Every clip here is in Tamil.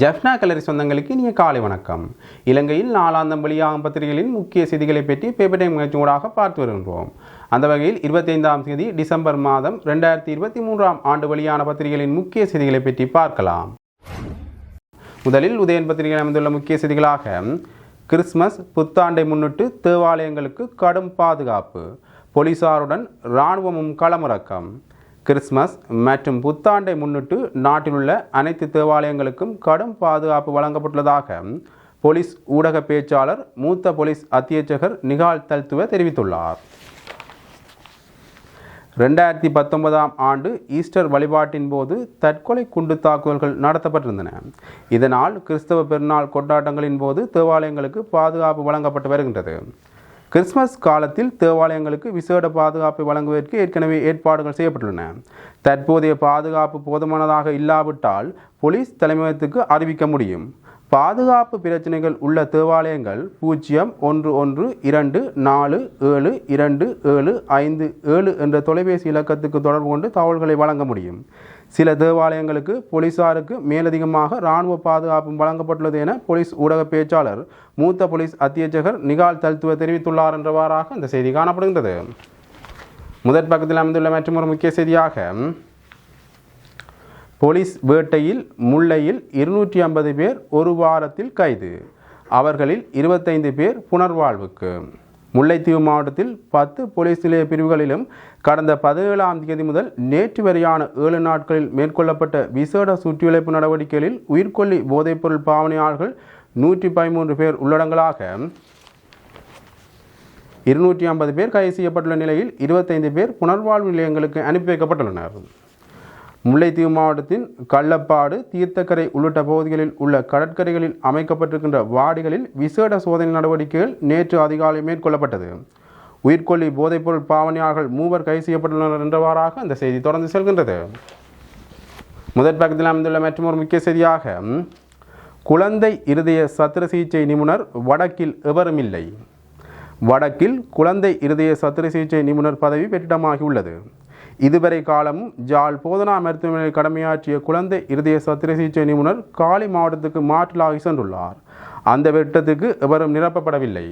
ஜெஃப்னா கலரி சொந்தங்களுக்கு இனிய காலை வணக்கம். இலங்கையில் நாளாந்தம் வெளியாகும் பத்திரிகைகளின் முக்கிய செய்திகளை பற்றி பேப்பர் டைம் நிகழ்ச்சியூடாக பார்த்து வருகின்றோம். அந்த வகையில் இருபத்தைந்தாம் தேதி டிசம்பர் மாதம் ரெண்டாயிரத்தி இருபத்தி மூன்றாம் ஆண்டு வெளியான பத்திரிகைகளின் முக்கிய செய்திகளை பற்றி பார்க்கலாம். முதலில் உதயன் பத்திரிகையில் அமைந்துள்ள முக்கிய செய்திகளாக கிறிஸ்மஸ் புத்தாண்டை முன்னிட்டு தேவாலயங்களுக்கு கடும் பாதுகாப்பு போலீசாருடன் இராணுவமும் களமிறக்கம் கிறிஸ்மஸ் மற்றும் புத்தாண்டை முன்னிட்டு நாட்டிலுள்ள அனைத்து தேவாலயங்களுக்கும் கடும் பாதுகாப்பு வழங்கப்பட்டுள்ளதாக போலீஸ் ஊடக பேச்சாளர் மூத்த போலீஸ் அத்தியட்சகர் நிகால் தல்துவ தெரிவித்துள்ளார். ரெண்டாயிரத்தி பத்தொன்பதாம் ஆண்டு ஈஸ்டர் வழிபாட்டின் போது தற்கொலை குண்டு தாக்குதல்கள் நடத்தப்பட்டிருந்தன. இதனால் கிறிஸ்தவ பெருநாள் கொண்டாட்டங்களின் போது தேவாலயங்களுக்கு பாதுகாப்பு வழங்கப்பட்டு வருகின்றது. கிறிஸ்மஸ் காலத்தில் தேவாலயங்களுக்கு விசேட பாதுகாப்பை வழங்குவதற்கு ஏற்கனவே ஏற்பாடுகள் செய்யப்பட்டுள்ளன. தற்போதைய பாதுகாப்பு போதுமானதாக இல்லாவிட்டால் போலீஸ் தலைமையகத்துக்கு அறிவிக்க முடியும். பாதுகாப்பு பிரச்சனைகள் உள்ள தேவாலயங்கள் பூஜ்ஜியம் ஒன்று ஒன்று இரண்டு நாலு ஏழு இரண்டு ஏழு ஐந்து ஏழு என்ற தொலைபேசி இலக்கத்துக்கு தொடர்பு கொண்டு தகவல்களை வழங்க முடியும். சில தேவாலயங்களுக்கு போலீசாருக்கு மேலதிகமாக இராணுவ பாதுகாப்பும் வழங்கப்பட்டுள்ளது என போலீஸ் ஊடக பேச்சாளர் மூத்த போலீஸ் அத்தியட்சகர் நிகால் தல்துவ தெரிவித்துள்ளார் என்றவாறாக இந்த செய்தி காணப்படுகின்றது. முதற் பக்கத்தில் அமைந்துள்ள மற்றொரு முக்கிய செய்தியாக போலீஸ் வேட்டையில் முல்லையில் இருநூற்றி ஐம்பது பேர் ஒரு வாரத்தில் கைது. அவர்களில் இருபத்தைந்து பேர் புனர்வாழ்வுக்கு. முல்லைத்தீவு மாவட்டத்தில் பத்து போலீஸ் நிலைய பிரிவுகளிலும் கடந்த பதினேழாம் தேதி முதல் நேற்று வரையான ஏழு நாட்களில் மேற்கொள்ளப்பட்ட விசேட சுற்றிவளைப்பு நடவடிக்கைகளில் உயிர்கொல்லி போதைப்பொருள் பாவனையாளர்கள் நூற்றி பதிமூன்று பேர் உள்ளடங்களாக இருநூற்றி ஐம்பது பேர் கைது செய்யப்பட்டுள்ள நிலையில் இருபத்தைந்து பேர் புனர்வாழ்வு நிலையங்களுக்கு அனுப்பி வைக்கப்பட்டுள்ளனர். முல்லைத்தீவு மாவட்டத்தின் கள்ளப்பாடு தீர்த்தக்கரை உள்ளிட்ட பகுதிகளில் உள்ள கடற்கரைகளில் அமைக்கப்பட்டிருக்கின்ற வாடிகளில் விசேட சோதனை நடவடிக்கைகள் நேற்று அதிகாலை மேற்கொள்ளப்பட்டது. உயிர்கொல்லி போதைப்பொருள் பாவனையாளர்கள் மூவர் கைது செய்யப்பட்டுள்ளனர் என்றவாறாக அந்த செய்தி தொடர்ந்து செல்கின்றது. முதற் பக்கத்தில் அமைந்துள்ள மற்றொரு முக்கிய செய்தியாக குழந்தை இருதய சத்திர சிகிச்சை நிபுணர் வடக்கில் எவரும் இல்லை. வடக்கில் குழந்தை இருதய சத்திர சிகிச்சை நிபுணர் பதவி பெற்றிடமாகியுள்ளது இதுவரை காலமும் ஜால் போதனா மருத்துவமனையில் கடமையாற்றிய குழந்தை இருதய சத்திர சிகிச்சை நிபுணர் காலி மாவட்டத்துக்கு மாற்றலாகி சென்றுள்ளார். அந்த வெட்டத்துக்கு எவரும் நிரப்பப்படவில்லை.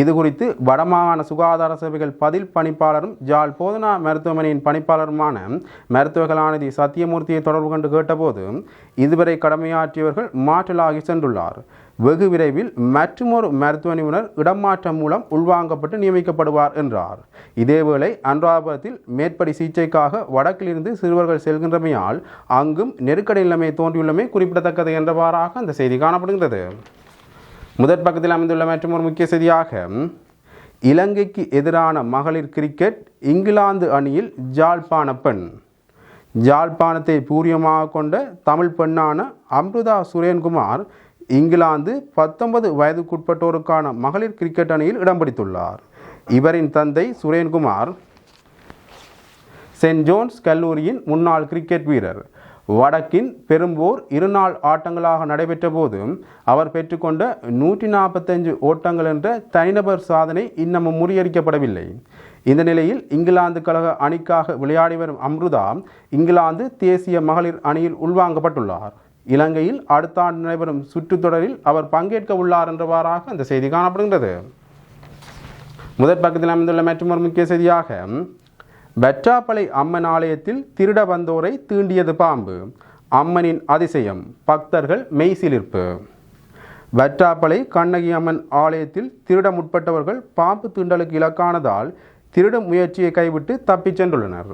இது குறித்து வடமாகாண சுகாதார சேவைகள் பதில் பணிப்பாளரும் ஜால் போதனா மருத்துவமனையின் பணிப்பாளருமான மருத்துவ கலாநிதி சத்தியமூர்த்தியை தொடர்பு கொண்டு கேட்டபோது இதுவரை கடமையாற்றியவர்கள் மாற்றலாகி சென்றுள்ளார். வெகு விரைவில் மற்றுமொரு மருத்துவ நிபுணர் இடமாற்றம் மூலம் உள்வாங்கப்பட்டு நியமிக்கப்படுவார் என்றார். இதேவேளை அனுராதபுரத்தில் மேற்படி சிகிச்சைக்காக வடக்கிலிருந்து சிறுவர்கள் செல்கின்றமையால் அங்கும் நெருக்கடி நிலைமை தோன்றியுள்ளமை குறிப்பிடத்தக்கது என்றவாறாக அந்த செய்தி காணப்படுகின்றது. முதற் பக்கத்தில் அமைந்துள்ள மற்றும் முக்கிய செய்தியாக இலங்கைக்கு எதிரான மகளிர் கிரிக்கெட் இங்கிலாந்து அணியில் ஜாழ்ப்பாண பெண். ஜாழ்ப்பாணத்தை பூரியமாக கொண்ட தமிழ் பெண்ணான அம்ருதா சுரேன்குமார் இங்கிலாந்து பத்தொன்பது வயதுக்குட்பட்டோருக்கான மகளிர் கிரிக்கெட் அணியில் இடம் பிடித்துள்ளார். இவரின் தந்தை சுரேன்குமார் சென்ட் ஜோன்ஸ் கல்லூரியின் முன்னாள் கிரிக்கெட் வீரர். வடக்கின் பெரும்போர் இருநாள் ஆட்டங்களாக நடைபெற்ற போது அவர் பெற்றுக்கொண்ட நூற்றி நாற்பத்தஞ்சு ஓட்டங்கள் என்ற தனிநபர் சாதனை இன்னமும் முறியடிக்கப்படவில்லை. இந்த நிலையில் இங்கிலாந்து கழக அணிக்காக விளையாடி வரும் அம்ருதா இங்கிலாந்து தேசிய மகளிர் அணியில் உள்வாங்கப்பட்டுள்ளார். இலங்கையில் அடுத்த ஆண்டு நடைபெறும் சுற்றுத்தொடரில் அவர் பங்கேற்க உள்ளார் என்றவாறாக அந்த செய்தி காணப்படுகின்றது. முதற் பக்கத்தில் அமைந்துள்ள மற்றொரு முக்கிய செய்தியாக வெற்றாப்பளை அம்மன் ஆலயத்தில் திருட வந்தோரை தீண்டியது பாம்பு. அம்மனின் அதிசயம் பக்தர்கள் மெய்சிலிர்ப்பு வெற்றாப்பளை கண்ணகி அம்மன் ஆலயத்தில் திருட முற்பட்டவர்கள் பாம்பு தீண்டலுக்கு இலக்கானதால் திருடும் முயற்சியை கைவிட்டு தப்பிச் சென்றுள்ளனர்.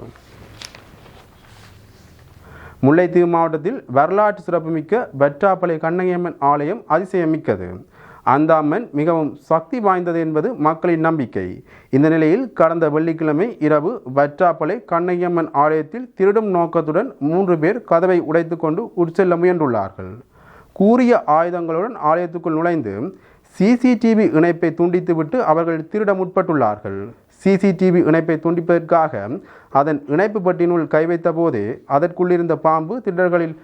முல்லைத்தீவு மாவட்டத்தில் வரலாற்று சிறப்புமிக்க வெற்றாப்பளை கண்ணகியம்மன் ஆலயம் அதிசயமிக்கது. அந்த அம்மன் மிகவும் சக்தி வாய்ந்தது என்பது மக்களின் நம்பிக்கை. இந்த நிலையில் கடந்த வெள்ளிக்கிழமை இரவு வற்றாப்பளை கண்ணகியம்மன் ஆலயத்தில் திருடும் நோக்கத்துடன் மூன்று பேர் கதவை உடைத்துக்கொண்டு உட்செல்ல முயன்றுள்ளார்கள். கூறிய ஆயுதங்களுடன் ஆலயத்துக்குள் நுழைந்து சிசிடிவி இணைப்பை துண்டித்துவிட்டு அவர்கள் திருட முற்பட்டுள்ளார்கள். சிசிடிவி இணைப்பை துண்டிப்பதற்காக அதன் இணைப்பு பட்டினுள் கை வைத்தபோது அதற்குள்ளிருந்த பாம்பு திருடர்களில்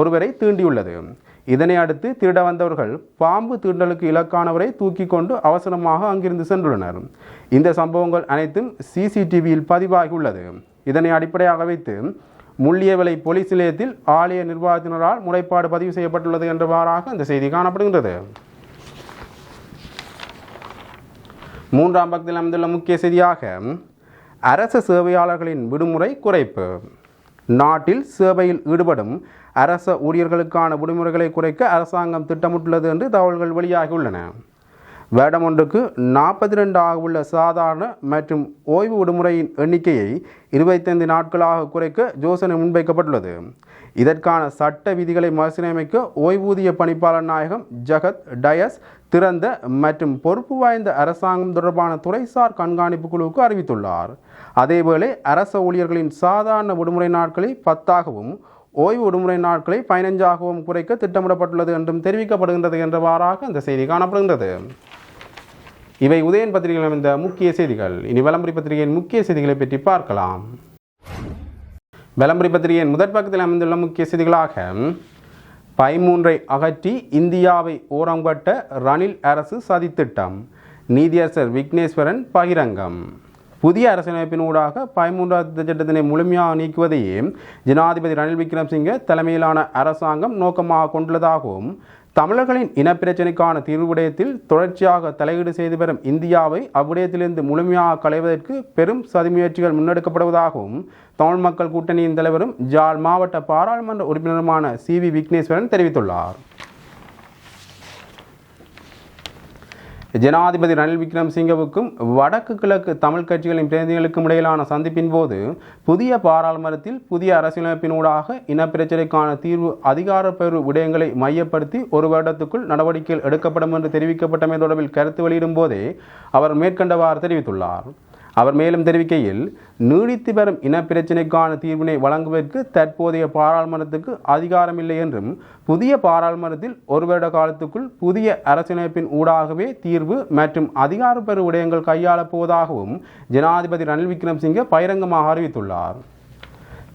ஒருவரை தீண்டியுள்ளது. இதனை அடுத்து திருட வந்தவர்கள் பாம்பு திருடலுக்கு இலக்கானவரை தூக்கி கொண்டு அவசரமாக அங்கிருந்து சென்றுள்ளனர். இந்த சம்பவங்கள் அனைத்தும் சிசிடிவியில் பதிவாகியுள்ளது. இதனை அடிப்படையாக வைத்து முள்ளியவலை போலீஸ் நிலையத்தில் ஆலய நிர்வாகத்தினரால் முறைப்பாடு பதிவு செய்யப்பட்டுள்ளது என்றவாறாக இந்த செய்தி காணப்படுகின்றது. மூன்றாம் பக்கத்தில் அமைந்துள்ள முக்கிய செய்தியாக அரசு சேவையாளர்களின் விடுமுறை குறைப்பு. நாட்டில் சேவையில் ஈடுபடும் அரச ஊழியர்களுக்கான விடுமுறைகளை குறைக்க அரசாங்கம் திட்டமிட்டுள்ளது என்று தகவல்கள் வெளியாகியுள்ளன. வேடம் ஒன்றுக்கு நாற்பத்தி ரெண்டு ஆக உள்ள சாதாரண மற்றும் ஓய்வு விடுமுறையின் எண்ணிக்கையை இருபத்தைந்து நாட்களாக குறைக்க யோசனை முன்வைக்கப்பட்டுள்ளது. இதற்கான சட்ட விதிகளை மறுசீரமைக்க ஓய்வூதிய பணிப்பாளர் நாயகம் ஜகத் டயஸ் திறந்த மற்றும் பொறுப்பு வாய்ந்த அரசாங்கம் தொடர்பான துறைசார் கண்காணிப்பு குழுவுக்கு அறிவித்துள்ளார். அதேவேளை அரச ஊழியர்களின் சாதாரண விடுமுறை நாட்களை பத்தாகவும் ஓய்வு விடுமுறை நாட்களை பதினைஞ்சாகவும் குறைக்க திட்டமிடப்பட்டுள்ளது என்றும் தெரிவிக்கப்படுகின்றது என்றவாறாக அந்த செய்தி காணப்படுகின்றது. இவை உதயன் பத்திரிகையில் அமைந்த முக்கிய செய்திகள். இனி விளம்பரி பத்திரிகையின் முக்கிய செய்திகளை பற்றி பார்க்கலாம். விளம்பரி பத்திரிகையின் முதற் பக்கத்தில் அமைந்துள்ள முக்கிய செய்திகளாக பைமூன்றை அகற்றி இந்தியாவை ஓரம் கட்ட ரணில் அரசு சதித்திட்டம் நீதியரசர் விக்னேஸ்வரன் பகிரங்கம். புதிய அரசியலமைப்பின் ஊடாக பதிமூன்றாவது சட்டத்தினை முழுமையாக நீக்குவதையே ஜனாதிபதி ரணில் விக்ரம்சிங்கே தலைமையிலான அரசாங்கம் நோக்கமாக கொண்டுள்ளதாகவும் தமிழர்களின் இனப்பிரச்சினைக்கான தீர்வுடயத்தில் தொடர்ச்சியாக தலையீடு செய்து வரும் இந்தியாவை அவ்விடயத்திலிருந்து முழுமையாக களைவதற்கு பெரும் சதிமுயற்சிகள் முன்னெடுக்கப்படுவதாகவும் தமிழ் மக்கள் கூட்டணியின் தலைவரும் ஜாழ் மாவட்ட பாராளுமன்ற உறுப்பினருமான சி வி விக்னேஸ்வரன் தெரிவித்துள்ளார். ஜனாதிபதி ரணில் விக்ரம்சிங்கவுக்கும் வடக்கு கிழக்கு தமிழ் கட்சிகளின் பிரதிநிதிகளுக்கும் இடையிலான சந்திப்பின் போது புதிய பாராளுமன்றத்தில் புதிய அரசியலமைப்பினூடாக இனப்பிரச்சினைக்கான தீர்வு அதிகாரப்பெறு விடயங்களை மையப்படுத்தி ஒரு வருடத்துக்குள் நடவடிக்கைகள் எடுக்கப்படும் என்று தெரிவிக்கப்பட்டமை தொடர்பில் கருத்து வெளியிடும் போதே அவர் மேற்கண்டவாறு தெரிவித்துள்ளார். அவர் மேலும் தெரிவிக்கையில் நீடித்து வரும் இனப்பிரச்சினைக்கான தீர்வினை வழங்குவதற்கு தற்போதைய பாராளுமன்றத்துக்கு அதிகாரமில்லை என்றும் புதிய பாராளுமன்றத்தில் ஒரு வருட காலத்துக்குள் புதிய அரசியலமைப்பின் ஊடாகவே தீர்வு மற்றும் அதிகாரப்பெறு விடயங்கள் கையாளப் போவதாகவும் ஜனாதிபதி ரணில் விக்ரம்சிங்கே பகிரங்கமாக அறிவித்துள்ளார்.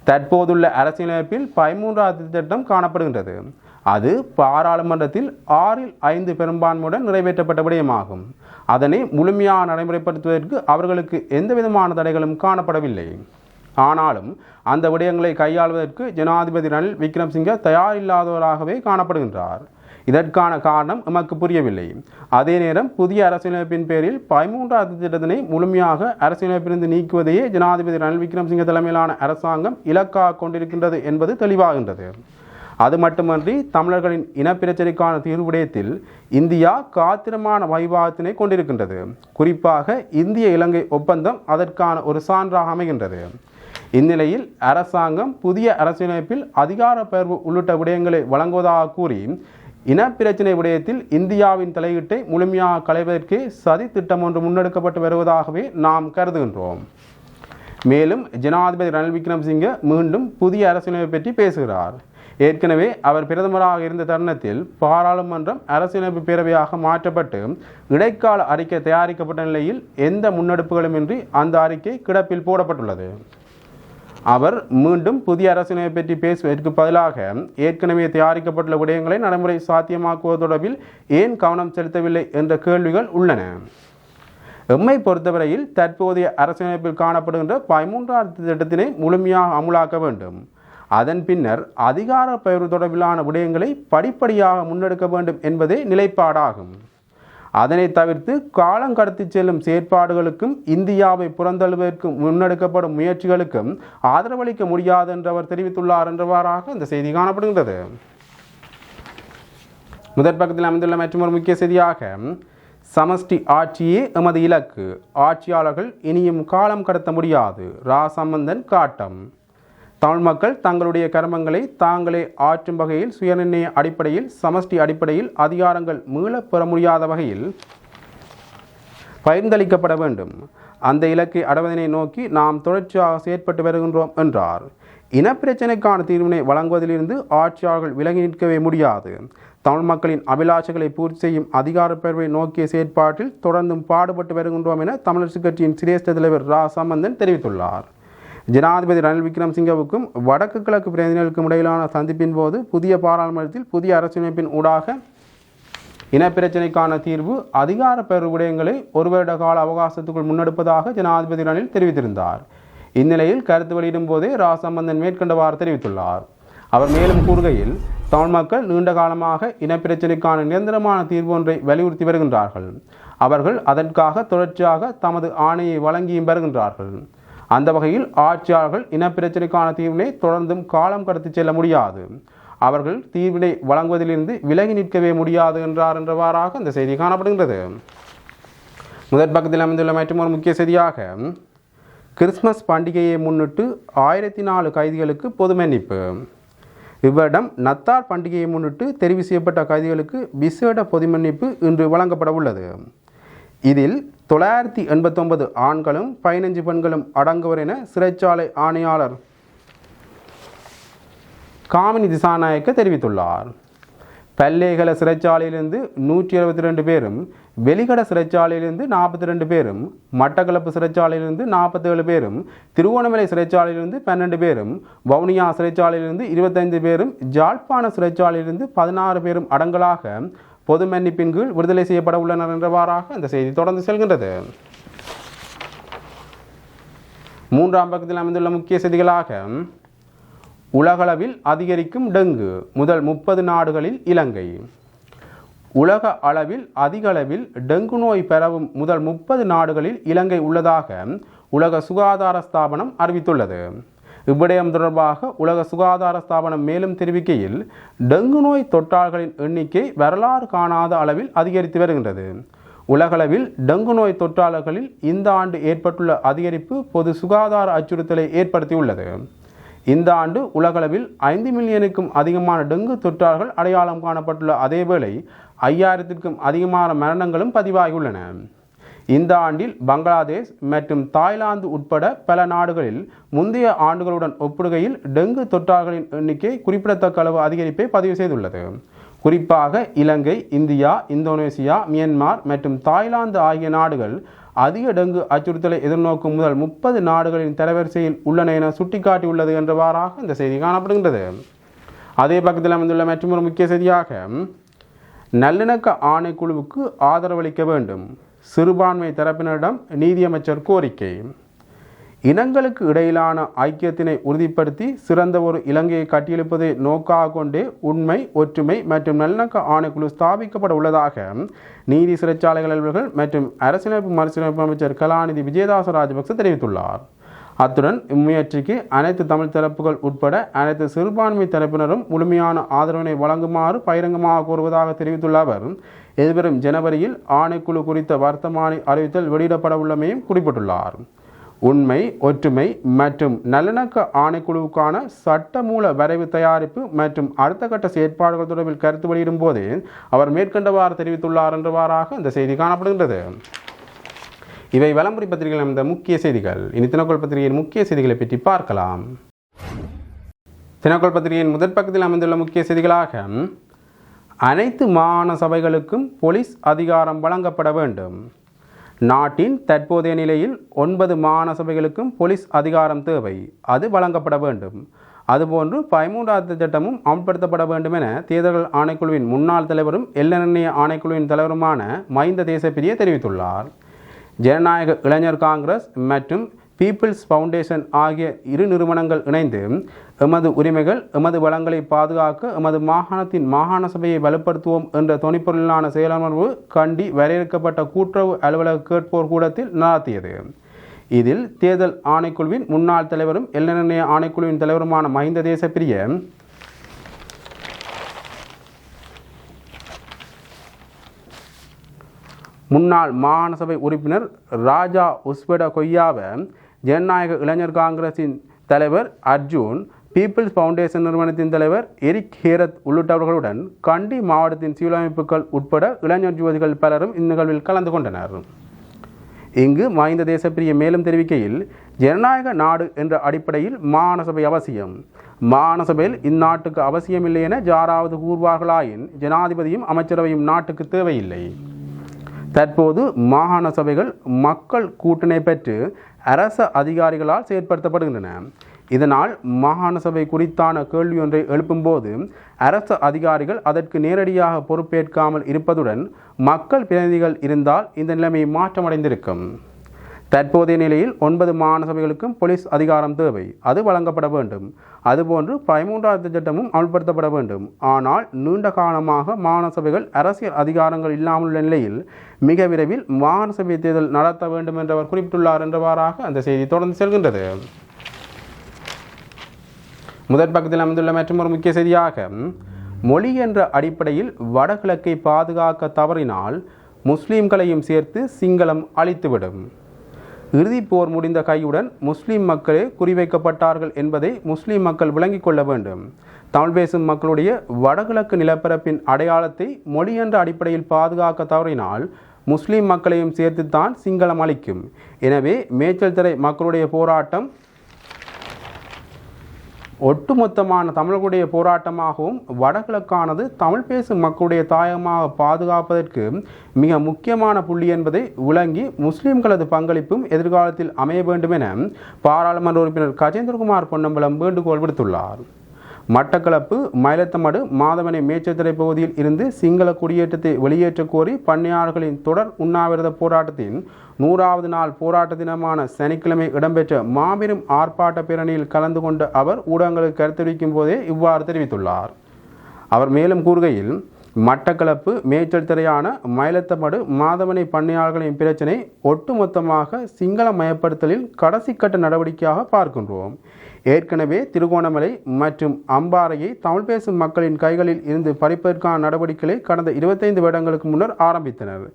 தற்போதுள்ள அரசியலமைப்பில் பதிமூன்றாவது திட்டம் காணப்படுகின்றது. அது பாராளுமன்றத்தில் ஆறில் ஐந்து பெரும்பான்மையுடன் நிறைவேற்றப்பட்ட விடயமாகும். அதனை முழுமையாக நடைமுறைப்படுத்துவதற்கு அவர்களுக்கு எந்த விதமான தடைகளும் காணப்படவில்லை. ஆனாலும் அந்த விடயங்களை கையாள்வதற்கு ஜனாதிபதி ரணில் விக்ரம்சிங்க தயாரில்லாதவராகவே காணப்படுகின்றார். இதற்கான காரணம் எமக்கு புரியவில்லை. அதே நேரம் புதிய அரசியலமைப்பின் பேரில் பதிமூன்றாவது திட்டத்தினை முழுமையாக அரசியலமைப்பிலிருந்து நீக்குவதையே ஜனாதிபதி ரணில் விக்ரம்சிங்க தலைமையிலான அரசாங்கம் இலக்காக கொண்டிருக்கின்றது என்பது தெளிவாகின்றது. அது மட்டுமன்றி தமிழர்களின் இனப்பிரச்சனைக்கான தீர்வு விடயத்தில் இந்தியா காத்திரமான வைவாகத்தினை கொண்டிருக்கின்றது. குறிப்பாக இந்திய இலங்கை ஒப்பந்தம் அதற்கான ஒரு சான்றாக அமைகின்றது. இந்நிலையில் அரசாங்கம் புதிய அரசியலமைப்பில் அதிகார பெயர்வு உள்ளிட்ட விடயங்களை வழங்குவதாக கூறி இனப்பிரச்சினை விடயத்தில் இந்தியாவின் தலையீட்டை முழுமையாக களைவதற்கு சதி திட்டம் ஒன்று முன்னெடுக்கப்பட்டு வருவதாகவே நாம் கருதுகின்றோம். மேலும் ஜனாதிபதி ரணில் விக்ரம்சிங்கே மீண்டும் புதிய அரசியலமைப்பை பற்றி பேசுகிறார். ஏற்கனவே அவர் பிரதமராக இருந்த தருணத்தில் பாராளுமன்றம் அரசியலமைப்பு பேரவையாக மாற்றப்பட்டு இடைக்கால அறிக்கை தயாரிக்கப்பட்ட நிலையில் எந்த முன்னெடுப்புகளுமின்றி அந்த அறிக்கை கிடப்பில் போடப்பட்டுள்ளது. அவர் மீண்டும் புதிய அரசினை பற்றி பேசுவதற்கு பதிலாக ஏற்கனவே தயாரிக்கப்பட்டுள்ள விடயங்களை நடைமுறை சாத்தியமாக்குவது தொடர்பில் ஏன் கவனம் செலுத்தவில்லை என்ற கேள்விகள் உள்ளன. எம்மை பொறுத்தவரையில் தற்போதைய அரசியலமைப்பில் காணப்படுகின்ற பதிமூன்றாவது திட்டத்தினை முழுமையாக அமுலாக்க வேண்டும். அதன் பின்னர் அதிகார பெயர்வு தொடர்பிலான விடயங்களை படிப்படியாக முன்னெடுக்க வேண்டும் என்பதே நிலைப்பாடாகும். அதனை தவிர்த்து காலம் கடத்தி செல்லும் செயற்பாடுகளுக்கும் இந்தியாவை புறந்தழுவதற்கும் முன்னெடுக்கப்படும் முயற்சிகளுக்கும் ஆதரவளிக்க முடியாது என்று அவர் தெரிவித்துள்ளார் என்றவாறாக இந்த செய்தி காணப்படுகின்றது. முதற் பக்கத்தில் அமைந்துள்ள மற்றொரு முக்கிய செய்தியாக சமஷ்டி ஆட்சியே எமது இலக்கு. ஆட்சியாளர்கள் இனியும் காலம் கடத்த முடியாது. ரா. சம்பந்தன் காட்டம். தமிழ் மக்கள் தங்களுடைய கர்மங்களை தாங்களே ஆற்றும் வகையில் சுயநிர்ணய அடிப்படையில் சமஷ்டி அடிப்படையில் அதிகாரங்கள் மீள பெற முடியாத வகையில் பகிர்ந்தளிக்கப்பட வேண்டும். அந்த இலக்கை அடைவதனை நோக்கி நாம் தொடர்ச்சியாக செயற்பட்டு வருகின்றோம் என்றார். இனப்பிரச்சனைக்கான தீர்வினை வழங்குவதிலிருந்து ஆட்சியாளர்கள் விலகி நிற்கவே முடியாது. தமிழ் மக்களின் அபிலாஷைகளை பூர்த்தி செய்யும் அதிகாரப்பேர்வை நோக்கிய செயற்பாட்டில் தொடர்ந்தும் பாடுபட்டு வருகின்றோம் என தமிழரசுக் கட்சியின் சிரேஷ்ட தலைவர் ரா சம்பந்தன் தெரிவித்துள்ளார். ஜனாதிபதி ரணில் விக்ரம்சிங்கவுக்கும் வடக்கு கிழக்கு பிரதிநிதிகளுக்கும் இடையிலான சந்திப்பின் போது புதிய பாராளுமன்றத்தில் புதிய அரசியலமைப்பின் ஊடாக இனப்பிரச்சினைக்கான தீர்வு அதிகார பெரு விடயங்களை ஒரு வருட கால அவகாசத்துக்குள் முன்னெடுப்பதாக ஜனாதிபதி ரணில் தெரிவித்திருந்தார். இந்நிலையில் கருத்து வெளியிடும் போதே ராசம்பந்தன் மேற்கண்டவாறு தெரிவித்துள்ளார். அவர் மேலும் கூறுகையில் தமிழ் மக்கள் நீண்ட காலமாக இனப்பிரச்சினைக்கான நிரந்தரமான தீர்வு ஒன்றை வலியுறுத்தி வருகின்றார்கள். அவர்கள் அதற்காக தொடர்ச்சியாக தமது ஆணையை வழங்கியும் வருகின்றார்கள். அந்த வகையில் ஆட்சியாளர்கள் இனப்பிரச்சினைக்கான தீர்வினை தொடர்ந்தும் காலம் கடத்தி செல்ல முடியாது. அவர்கள் தீர்வினை வழங்குவதிலிருந்து விலகி நிற்கவே முடியாது என்றார் என்றவாறாக இந்த செய்தி காணப்படுகின்றது. முதற் பக்கத்தில் அமைந்துள்ள மற்றும் ஒரு முக்கிய செய்தியாக கிறிஸ்மஸ் பண்டிகையை முன்னிட்டு ஆயிரத்தி நாலு கைதிகளுக்கு பொது மன்னிப்பு. இவ்விடம் நத்தார் பண்டிகையை முன்னிட்டு தெரிவு செய்யப்பட்ட கைதிகளுக்கு விசேட பொது மன்னிப்பு இன்று வழங்கப்பட உள்ளது. இதில் தொள்ளாயிரத்தி எண்பத்தொன்பது ஆண்களும் பதினஞ்சு பெண்களும் அடங்குவர் என சிறைச்சாலை ஆணையாளர் காமினி திசாநாயக்க தெரிவித்துள்ளார். பல்லேகல சிறைச்சாலையிலிருந்து நூற்றி எழுபத்தி ரெண்டு பேரும் வெளிகட சிறைச்சாலையிலிருந்து நாற்பத்தி ரெண்டு பேரும் மட்டக்களப்பு சிறைச்சாலையிலிருந்து நாற்பத்தேழு பேரும் திருவோணமலை சிறைச்சாலையிலிருந்து பன்னெண்டு பேரும் வவுனியா சிறைச்சாலையிலிருந்து இருபத்தைந்து பேரும் ஜாழ்ப்பாண சிறைச்சாலையிலிருந்து பதினாறு பேரும் அடங்கலாக பொது மன்னிப்பின் கீழ் விடுதலை செய்யப்பட உள்ளனர் என்றவாறாக இந்த செய்தி தொடர்ந்து செல்கின்றது. மூன்றாம் பக்கத்தில் அமைந்துள்ள முக்கிய செய்திகளாக உலகளவில் அதிகரிக்கும் டெங்கு முதல் முப்பது நாடுகளில் இலங்கை. உலக அளவில் அதிக அளவில் டெங்கு நோய் பெறவும் முதல் முப்பது நாடுகளில் இலங்கை உள்ளதாக உலக சுகாதார ஸ்தாபனம் அறிவித்துள்ளது. இவ்விடயம் தொடர்பாக உலக சுகாதார ஸ்தாபனம் மேலும் தெரிவிக்கையில் டெங்கு நோய் தொற்றாளர்களின் எண்ணிக்கை வரலாறு காணாத அளவில் அதிகரித்து வருகின்றது. உலகளவில் டெங்கு நோய் தொற்றாளர்களில் இந்த ஆண்டு ஏற்பட்டுள்ள அதிகரிப்பு பொது சுகாதார அச்சுறுத்தலை ஏற்படுத்தியுள்ளது. இந்த ஆண்டு உலகளவில் ஐந்து மில்லியனுக்கும் அதிகமான டெங்கு தொற்றாளர்கள் அடையாளம் காணப்பட்டுள்ள அதேவேளை ஐயாயிரத்திற்கும் அதிகமான மரணங்களும் பதிவாகியுள்ளன. இந்த ஆண்டில் பங்களாதேஷ் மற்றும் தாய்லாந்து உட்பட பல நாடுகளில் முந்தைய ஆண்டுகளுடன் ஒப்பிடுகையில் டெங்கு தொற்றாளர்களின் எண்ணிக்கை குறிப்பிடத்தக்க அளவு அதிகரிப்பை பதிவு செய்துள்ளது. குறிப்பாக இலங்கை இந்தியா இந்தோனேசியா மியன்மார் மற்றும் தாய்லாந்து ஆகிய நாடுகள் அதிக டெங்கு அச்சுறுத்தலை எதிர்நோக்கும் முதல் முப்பது நாடுகளின் தரவரிசையில் உள்ளன என சுட்டிக்காட்டியுள்ளது என்றவாறாக இந்த செய்தி காணப்படுகின்றது. அதே பக்கத்தில் அமைந்துள்ள மற்றொரு முக்கிய செய்தியாக நல்லிணக்க ஆணைக்குழுவுக்கு ஆதரவளிக்க வேண்டும். சிறுபான்மை தரப்பினரிடம் நீதியமைச்சர் கோரிக்கை. இனங்களுக்கு இடையிலான ஐக்கியத்தினை உறுதிப்படுத்தி சிறந்த ஒரு இலங்கையை கட்டியெழுப்பதை நோக்காக கொண்டே உண்மை ஒற்றுமை மற்றும் நல்லிணக்க ஆணைக்குழு ஸ்தாபிக்கப்பட உள்ளதாக நீதி சிறைச்சாலைகள் அலுவலர்கள் மற்றும் அரசியலமைப்பு மறுசீரமைப்பு அமைச்சர் கலாநிதி விஜயதாச ராஜபக்ச தெரிவித்துள்ளார். அத்துடன் இம்முயற்சிக்கு அனைத்து தமிழ் தரப்புகள் உட்பட அனைத்து சிறுபான்மை தரப்பினரும் முழுமையான ஆதரவினை வழங்குமாறு பகிரங்கமாக கூறுவதாக தெரிவித்துள்ள அவர் எதிர்வரும் ஜனவரியில் ஆணைக்குழு குறித்த வர்த்தமானி அறிவித்தல் வெளியிடப்பட உள்ளமையும் குறிப்பிட்டுள்ளார். உண்மை ஒற்றுமை மற்றும் நல்லிணக்க ஆணைக்குழுவுக்கான சட்டமூல வரைவு தயாரிப்பு மற்றும் அடுத்த கட்ட செயற்பாடுகள் தொடர்பில் கருத்து வெளியிடும் போது அவர் மேற்கண்டவாறு தெரிவித்துள்ளார் என்றவாறாக இந்த செய்தி காணப்படுகின்றது. இவை வலம்புரி பத்திரிகையில் அமைந்த முக்கிய செய்திகள். இனி தினக்கோள் பத்திரிகையின் முக்கிய செய்திகளை பற்றி பார்க்கலாம். தினக்கோள் பத்திரிகையின் முதற் பக்கத்தில் அமைந்துள்ள முக்கிய செய்திகளாக அனைத்து மாகாண சபைகளுக்கும் போலீஸ் அதிகாரம் வழங்கப்பட வேண்டும். நாட்டின் தற்போதைய நிலையில் ஒன்பது மாகாண சபைகளுக்கும் போலீஸ் அதிகாரம் தேவை. அது வழங்கப்பட வேண்டும். அதுபோன்று பதிமூன்றாவது சட்டமும் அமல்படுத்தப்பட வேண்டும் என தேர்தல்கள் ஆணைக்குழுவின் முன்னாள் தலைவரும் எல்ல நிர்ணய ஆணைக்குழுவின் தலைவருமான மஹிந்த தேசப்பிரிய தெரிவித்துள்ளார். ஜனநாயக இளைஞர் காங்கிரஸ் மற்றும் பீப்பிள்ஸ் ஃபவுண்டேஷன் ஆகிய இரு நிறுவனங்கள் இணைந்து எமது உரிமைகள் எமது வளங்களை பாதுகாக்க எமது மாகாணத்தின் மாகாண சபையை வலுப்படுத்துவோம் என்ற துணைப்பொருளான செயலமர்வு கண்டி வரையறுக்கப்பட்ட கூட்டுறவு அலுவலக கேட்போர் கூடத்தில் நடத்தியது. இதில் தேர்தல் ஆணைக்குழுவின் முன்னாள் தலைவரும் எல்நிர்ணய ஆணைக்குழுவின் தலைவருமான மஹிந்த தேசப்பிரிய முன்னாள் மாகாண சபை உறுப்பினர் ராஜா உஸ்பெட கொய்யாவை ஜனநாயக இளைஞர் காங்கிரசின் தலைவர் அர்ஜுன் பீப்பிள்ஸ் ஃபவுண்டேஷன் நிறுவனத்தின் தலைவர் எரிக் ஹேரத் உள்ளிட்டவர்களுடன் கண்டி மாவட்டத்தின் சீலமைப்புகள் உட்பட இளைஞர் ஜோதிகள் பலரும் இந்நிகழ்வில் கலந்து கொண்டனர். இங்கு மஹிந்த தேசப்பிரிய மேலும் தெரிவிக்கையில் ஜனநாயக நாடு என்ற அடிப்படையில் மாநசபை அவசியம். மாநசபையில் இந்நாட்டுக்கு அவசியமில்லை என யாராவது கூறுவார்களாயின் ஜனாதிபதியும் அமைச்சரவையும் நாட்டுக்கு தேவையில்லை. தற்போது மாகாண சபைகள் மக்கள் கூட்டணி பெற்று அரச அதிகாரிகளால் செயற்படுத்தப்படுகின்றன. இதனால் மாகாண சபை குறித்தான கேள்வி ஒன்றை எழுப்பும்போது அரசு அதிகாரிகள் அதற்கு நேரடியாக பொறுப்பேற்காமல் இருப்பதுடன் மக்கள் பிரதிநிதிகள் இருந்தால் இந்த நிலைமை மாற்றமடைந்திருக்கும். தற்போதைய நிலையில் ஒன்பது மாகாண சபைகளுக்கும் போலீஸ் அதிகாரம் தேவை. அது வழங்கப்பட வேண்டும். அதுபோன்று பதிமூன்றாவது சட்டமும் அமல்படுத்தப்பட வேண்டும். ஆனால் நீண்ட காலமாக மாகாண சபைகள் அரசியல் அதிகாரங்கள் இல்லாமல் உள்ள நிலையில் மிக விரைவில் மாகாண சபை தேர்தல் நடத்த வேண்டும் என்று அவர் குறிப்பிட்டுள்ளார் என்றவாறாக அந்த செய்தி தொடர்ந்து செல்கின்றது. முதற் பக்கத்தில் அமைந்துள்ள மற்றொரு முக்கிய செய்தியாக மொழி என்ற அடிப்படையில் வடகிழக்கை பாதுகாக்க தவறினால் முஸ்லீம்களையும் சேர்த்து சிங்களம் அழித்துவிடும். இறுதிப்போர் முடிந்த கையுடன் முஸ்லீம் மக்களே குறிவைக்கப்பட்டார்கள் என்பதை முஸ்லீம் மக்கள் விளங்கிக் கொள்ள வேண்டும். தமிழ் பேசும் மக்களுடைய வடகிழக்கு நிலப்பரப்பின் அடையாளத்தை மொழி என்ற அடிப்படையில் பாதுகாக்க தவறினால் முஸ்லீம் மக்களையும் சேர்த்துத்தான் சிங்களம் அளிக்கும் எனவே மேச்சல் திரை மக்களுடைய போராட்டம் ஒட்டுமொத்தமான தமிழர்களுடைய போராட்டமாகவும் வடகிழக்கானது தமிழ் பேசும் மக்களுடைய தாயகமாக பாதுகாப்பதற்கு மிக முக்கியமான புள்ளி என்பதை விளங்கி முஸ்லிம்களது பங்களிப்பும் எதிர்காலத்தில் அமைய வேண்டும் என பாராளுமன்ற உறுப்பினர் கஜேந்திரகுமார் பொன்னம்பலம் வேண்டுகோள் விடுத்துள்ளார். மட்டக்களப்பு மயிலத்தமடு மாதவனை மேச்சத்திரை பகுதியில் இருந்து சிங்கள குடியேற்றத்தை வெளியேற்றக் கோரி பண்ணையாளர்களின் தொடர் உண்ணாவிரத போராட்டத்தின் நூறாவது நாள் போராட்ட தினமான சனிக்கிழமை இடம்பெற்ற மாபெரும் ஆர்ப்பாட்ட பேரணியில் கலந்து கொண்ட அவர் ஊடகங்களுக்கு கருத்தரிக்கும் போதே இவ்வாறு தெரிவித்துள்ளார். அவர் மேலும் கூறுகையில் மட்டக்களப்பு மேய்ச்சல் திரையான மயிலத்தமடு மாதவனை பண்ணையாளர்களின் பிரச்சினை ஒட்டுமொத்தமாக சிங்கள மயப்படுத்தலில் கடைசி கட்ட நடவடிக்கையாக பார்க்கின்றோம். ஏற்கனவே திருகோணமலை மற்றும் அம்பாறையை தமிழ் பேசும் மக்களின் கைகளில் இருந்து பறிப்பதற்கான நடவடிக்கைகளை கடந்த இருபத்தைந்து வருடங்களுக்கு முன்னர் ஆரம்பித்தனர்.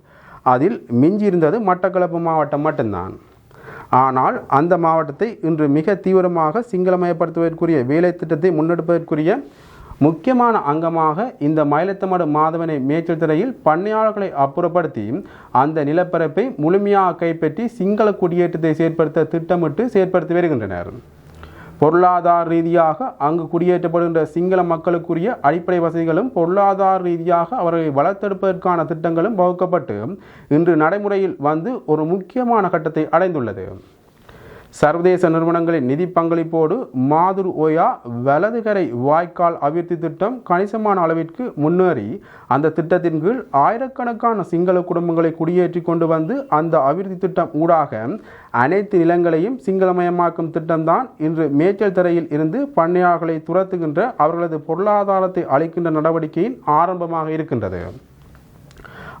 அதில் மிஞ்சியிருந்தது மட்டக்களப்பு மாவட்டம் மட்டும்தான். ஆனால் அந்த மாவட்டத்தை இன்று மிக தீவிரமாக சிங்களமயப்படுத்துவதற்குரிய வேலை திட்டத்தை முன்னெடுப்பதற்குரிய முக்கியமான அங்கமாக இந்த மயிலத்தமடு மாதவனை மேய்ச்சல் திரையில் பண்ணையாளர்களை அப்புறப்படுத்தி அந்த நிலப்பரப்பை முழுமையாக கைப்பற்றி சிங்கள குடியேற்றத்தை செயற்படுத்த திட்டமிட்டு செயற்படுத்தி வருகின்றனர். பொருளாதார ரீதியாக அங்கு குடியேற்றப்படுகின்ற சிங்கள மக்களுக்குரிய அடிப்படை வசதிகளும் பொருளாதார ரீதியாக அவர்களை வளர்த்தெடுப்பதற்கான திட்டங்களும் வகுக்கப்பட்டு இன்று நடைமுறையில் வந்து ஒரு முக்கியமான கட்டத்தை அடைந்துள்ளது. சர்வதேச நிறுவனங்களின் நிதி பங்களிப்போடு மாதுர் ஓயா வலதுகரை வாய்க்கால் அபிவிருத்தி திட்டம் கணிசமான அளவிற்கு முன்னேறி அந்த திட்டத்தின் கீழ் ஆயிரக்கணக்கான சிங்கள குடும்பங்களை குடியேற்றி கொண்டு வந்து அந்த அபிவிருத்தி திட்டம் ஊடாக அனைத்து நிலங்களையும் சிங்களமயமாக்கும் திட்டம்தான் இன்று மேய்ச்சல் தரையில் இருந்து பண்ணையாளர்களை துரத்துகின்ற அவர்களது பொருளாதாரத்தை அளிக்கின்ற நடவடிக்கையின் ஆரம்பமாக இருக்கின்றது.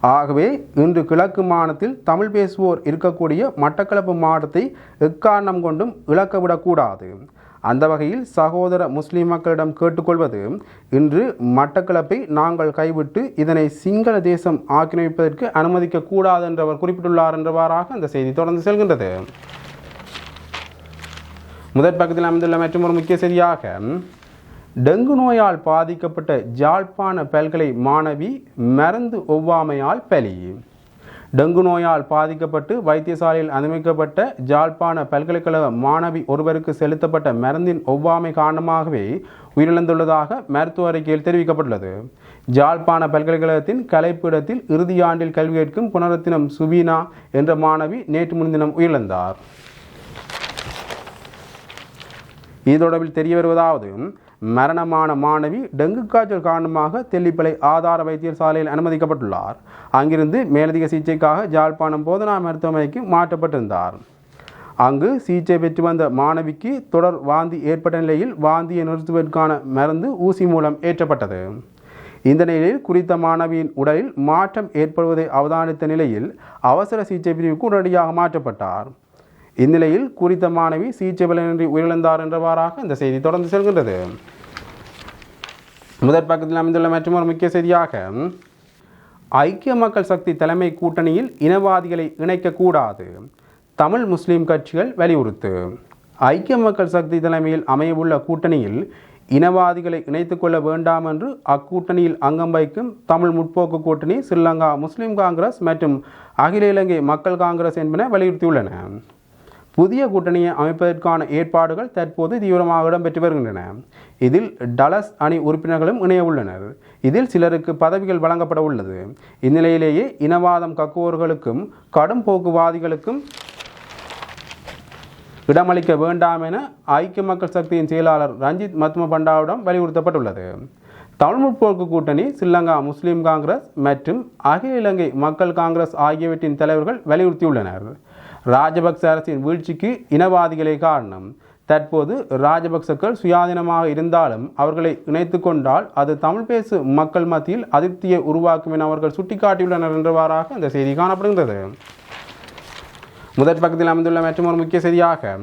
ஆகவே இன்று கிழக்கு மாநிலத்தில் தமிழ் பேசுவோர் இருக்கக்கூடிய மட்டக்களப்பு மாவட்டத்தை எக்காரணம் கொண்டும் இழக்கவிடக்கூடாது அந்த வகையில் சகோதர முஸ்லிம் மக்களிடம் கேட்டுக்கொள்வது இன்று மட்டக்களப்பை நாங்கள் கைவிட்டு இதனை சிங்கள தேசம் ஆக்கிரமிப்பதற்கு அனுமதிக்க கூடாது என்று அவர் குறிப்பிட்டுள்ளார் என்றவாறாக அந்த செய்தி தொடர்ந்து செல்கின்றது. முதற் பக்கத்தில் அமைந்துள்ள மற்றும் ஒரு முக்கிய செய்தியாக டெங்கு நோயால் பாதிக்கப்பட்ட ஜாழ்ப்பாண பல்கலை மாணவி மருந்து ஒவ்வாமையால் பலி. டெங்கு நோயால் பாதிக்கப்பட்டு வைத்தியசாலையில் அனுமதிக்கப்பட்ட ஜாழ்ப்பாண பல்கலைக்கழக மாணவி ஒருவருக்கு செலுத்தப்பட்ட மருந்தின் ஒவ்வாமை காரணமாகவே உயிரிழந்துள்ளதாக மருத்துவ அறிக்கையில் தெரிவிக்கப்பட்டுள்ளது. ஜாழ்ப்பாண பல்கலைக்கழகத்தின் கலைப்பீடத்தில் இறுதியாண்டில் கல்வி கேட்கும் புனரத்தினம் சுபீனா என்ற மாணவி நேற்று முன்தினம் உயிரிழந்தார். இது தொடர்பில் தெரிய வருவதாவது மரணமான மாணவி டெங்கு காய்ச்சல் காரணமாக தெல்லிப்பளை ஆதார வைத்தியசாலையில் அனுமதிக்கப்பட்டுள்ளார். அங்கிருந்து மேலதிக சிகிச்சைக்காக ஜாழ்ப்பாணம் போதனா மருத்துவமனைக்கு மாற்றப்பட்டிருந்தார். அங்கு சிகிச்சை பெற்று வந்த மாணவிக்கு தொடர் வாந்தி ஏற்பட்ட நிலையில் வாந்தியை நிறுத்துவதற்கான மருந்து ஊசி மூலம் ஏற்றப்பட்டது. இந்த நிலையில் குறித்த மாணவியின் உடலில் மாற்றம் ஏற்படுவதை அவதானித்த நிலையில் அவசர சிகிச்சை பிரிவுக்கு உடனடியாக மாற்றப்பட்டார். இந்நிலையில் குறித்த மாணவி சிகிச்சை பலனின்றி உயிரிழந்தார் என்றவாறாக இந்த செய்தி தொடர்ந்து செல்கின்றது. முதற் பக்கத்தில் அமைந்துள்ள மற்றொரு முக்கிய செய்தியாக ஐக்கிய மக்கள் சக்தி தலைமை கூட்டணியில் இனவாதிகளை இணைக்கக்கூடாது தமிழ் முஸ்லீம் கட்சிகள் வலியுறுத்து. ஐக்கிய மக்கள் சக்தி தலைமையில் அமையவுள்ள கூட்டணியில் இனவாதிகளை இணைத்துக் கொள்ள வேண்டாம் என்று அக்கூட்டணியில் அங்கம் வைக்கும் தமிழ் முற்போக்கு கூட்டணி ஸ்ரீலங்கா முஸ்லிம் காங்கிரஸ் மற்றும் அகில இலங்கை மக்கள் காங்கிரஸ் என்பன வலியுறுத்தியுள்ளன. புதிய கூட்டணியை அமைப்பதற்கான ஏற்பாடுகள் தற்போது தீவிரமாக இடம்பெற்று வருகின்றன. இதில் டலஸ் அணி உறுப்பினர்களும் இணைய உள்ளனர். இதில் சிலருக்கு பதவிகள் வழங்கப்பட உள்ளது. இந்நிலையிலேயே இனவாதம் கக்குவோர்களுக்கும் கடும் போக்குவாதிகளுக்கும் இடமளிக்க வேண்டாம் என ஐக்கிய மக்கள் சக்தியின் செயலாளர் ரஞ்சித் மத்ம பண்டாவிடம் வலியுறுத்தப்பட்டுள்ளது. தமிழ் முற்போக்கு கூட்டணி ஸ்ரீலங்கா முஸ்லீம் காங்கிரஸ் மற்றும் அகில இலங்கை மக்கள் காங்கிரஸ் ஆகியவற்றின் தலைவர்கள் வலியுறுத்தியுள்ளனர். ராஜபக்ச அரசின் வீழ்ச்சிக்கு இனவாதிகளே காரணம். தற்போது ராஜபக்சக்கள் சுயாதீனமாக இருந்தாலும் அவர்களை இணைத்து கொண்டால் அது தமிழ் பேசு மக்கள் மத்தியில் அதிருப்தியை உருவாக்கும் என அவர்கள் சுட்டிக்காட்டியுள்ளனர் என்றவாறாக இந்த செய்தி காணப்படுகின்றது. முதற் பக்கத்தில் அமைந்துள்ள மற்றொரு முக்கிய செய்தியாக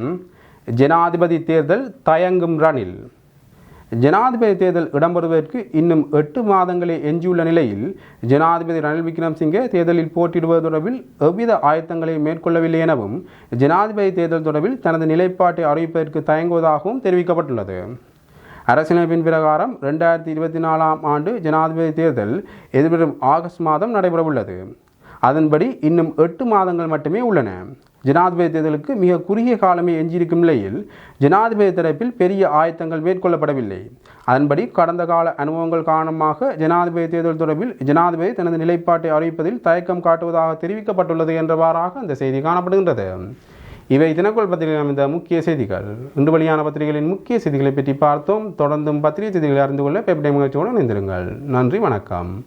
ஜனாதிபதி தேர்தல் தயங்கும் ரணில். ஜனாதிபதி தேர்தல் இடம்பெறுவதற்கு இன்னும் எட்டு மாதங்களே எஞ்சியுள்ள நிலையில் ஜனாதிபதி ரணில் விக்ரம்சிங்கே தேர்தலில் போட்டியிடுவது தொடர்பில் எவ்வித ஆயத்தங்களை மேற்கொள்ளவில்லை எனவும் ஜனாதிபதி தேர்தல் தொடர்பில் தனது நிலைப்பாட்டை அறிவிப்பதற்கு தயங்குவதாகவும் தெரிவிக்கப்பட்டுள்ளது. அரசியலமைப்பின் பிரகாரம் ரெண்டாயிரத்தி இருபத்தி நாலாம் ஆண்டு ஜனாதிபதி தேர்தல் எதிர்வரும் ஆகஸ்ட் மாதம் நடைபெறவுள்ளது. அதன்படி இன்னும் எட்டு மாதங்கள் மட்டுமே உள்ளன. ஜனாதிபதி தேர்தலுக்கு மிக குறுகிய காலமே எஞ்சியிருக்கும் நிலையில் ஜனாதிபதி தரப்பில் பெரிய ஆயத்தங்கள் மேற்கொள்ளப்படவில்லை. அதன்படி கடந்த கால அனுபவங்கள் காரணமாக ஜனாதிபதி தேர்தல் தொடர்பில் ஜனாதிபதி தனது நிலைப்பாட்டை அறிவிப்பதில் தயக்கம் காட்டுவதாக தெரிவிக்கப்பட்டுள்ளது என்றவாறாக அந்த செய்தி காணப்படுகின்றது. இவை தினக்குள் பத்திரிகை அமைந்த முக்கிய செய்திகள். இன்று வழியான பத்திரிகைகளின் முக்கிய செய்திகளை பற்றி பார்த்தோம். தொடர்ந்தும் பத்திரிகை செய்திகளை அறிந்து கொள்ள பேப்பர் டைம் நிகழ்ச்சியோடு இணைந்திருங்கள். நன்றி வணக்கம்.